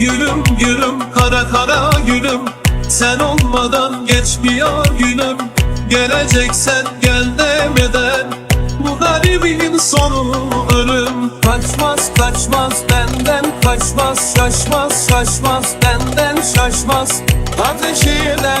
Gülüm gülüm kara kara gülüm. Sen olmadan geçmiyor günüm. Geleceksen gel demeden. Bu garibin sonu ölüm. Kaçmaz kaçmaz benden kaçmaz. Şaşmaz şaşmaz benden şaşmaz. Ateş eder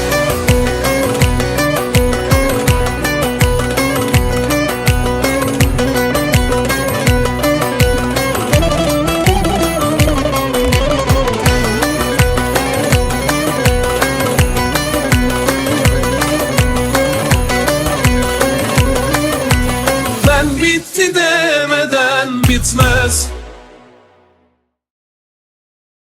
Bitti demeden bitmez